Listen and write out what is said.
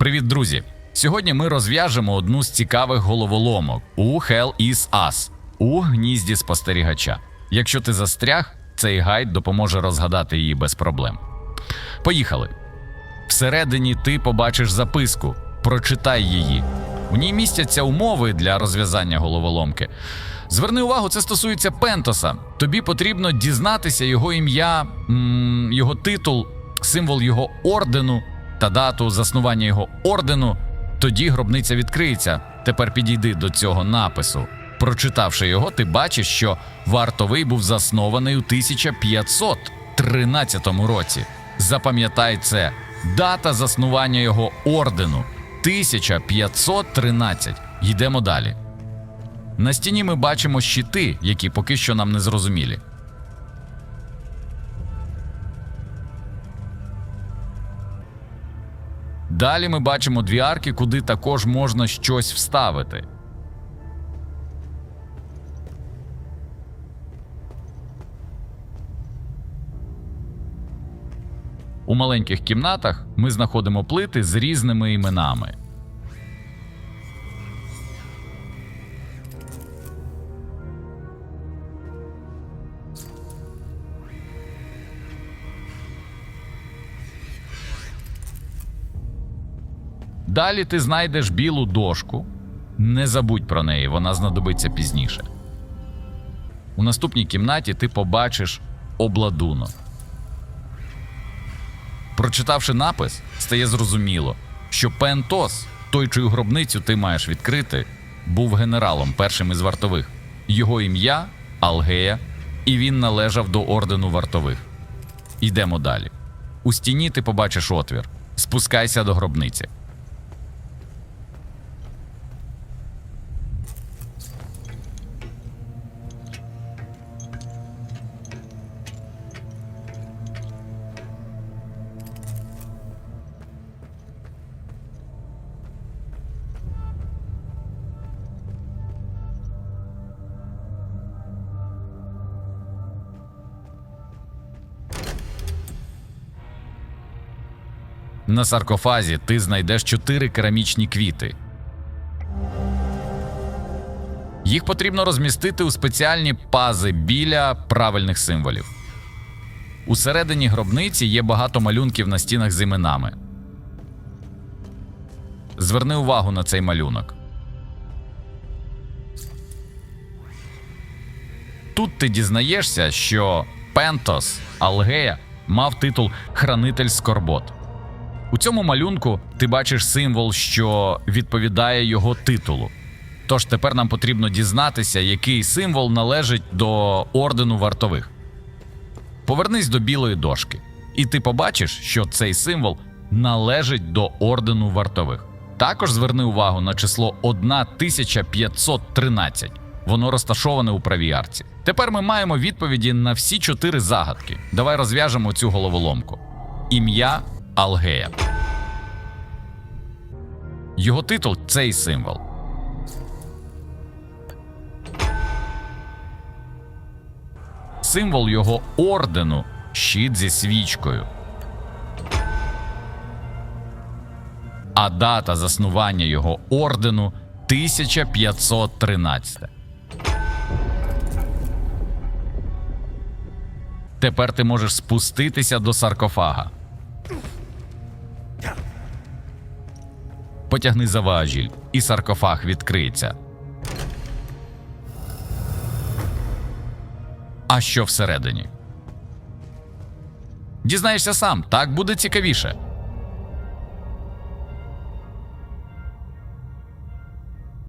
Привіт, друзі! Сьогодні ми розв'яжемо одну з цікавих головоломок у Hell is Us у гнізді спостерігача. Якщо ти застряг, цей гайд допоможе розгадати її без проблем. Поїхали. Всередині ти побачиш записку. Прочитай її. У ній містяться умови для розв'язання головоломки. Зверни увагу, це стосується Пентоса. Тобі потрібно дізнатися його ім'я, його титул, символ його ордену та дату заснування його ордену. Тоді гробниця відкриється. Тепер підійди до цього напису. Прочитавши його, ти бачиш, що вартовий був заснований у 1513 році. Запам'ятай це. Дата заснування його ордену 1513. Йдемо далі. На стіні ми бачимо щити, які поки що нам не зрозумілі. Далі ми бачимо дві арки, куди також можна щось вставити. У маленьких кімнатах ми знаходимо плити з різними іменами. Далі ти знайдеш білу дошку. Не забудь про неї, вона знадобиться пізніше. У наступній кімнаті ти побачиш обладунок. Прочитавши напис, стає зрозуміло, що Пентос, той, чию гробницю ти маєш відкрити, був генералом першим із вартових. Його ім'я Алгея, і він належав до ордену вартових. Йдемо далі. У стіні ти побачиш отвір. Спускайся до гробниці. На саркофазі ти знайдеш чотири керамічні квіти. Їх потрібно розмістити у спеціальні пази біля правильних символів. Усередині гробниці є багато малюнків на стінах з іменами. Зверни увагу на цей малюнок. Тут ти дізнаєшся, що Пентос Алгея мав титул Хранитель Скорбот. У цьому малюнку ти бачиш символ, що відповідає його титулу. Тож тепер нам потрібно дізнатися, який символ належить до ордену вартових. Повернись до білої дошки, і ти побачиш, що цей символ належить до ордену вартових. Також зверни увагу на число 1513. Воно розташоване у правій арці. Тепер ми маємо відповіді на всі чотири загадки. Давай розв'яжемо цю головоломку. Ім'я Алгея. Його титул цей символ. Символ його ордену щит зі свічкою. А дата заснування його ордену 1513. Тепер ти можеш спуститися до саркофага. Потягни за важіль, і саркофаг відкриться. А що всередині? Дізнаєшся сам, так буде цікавіше.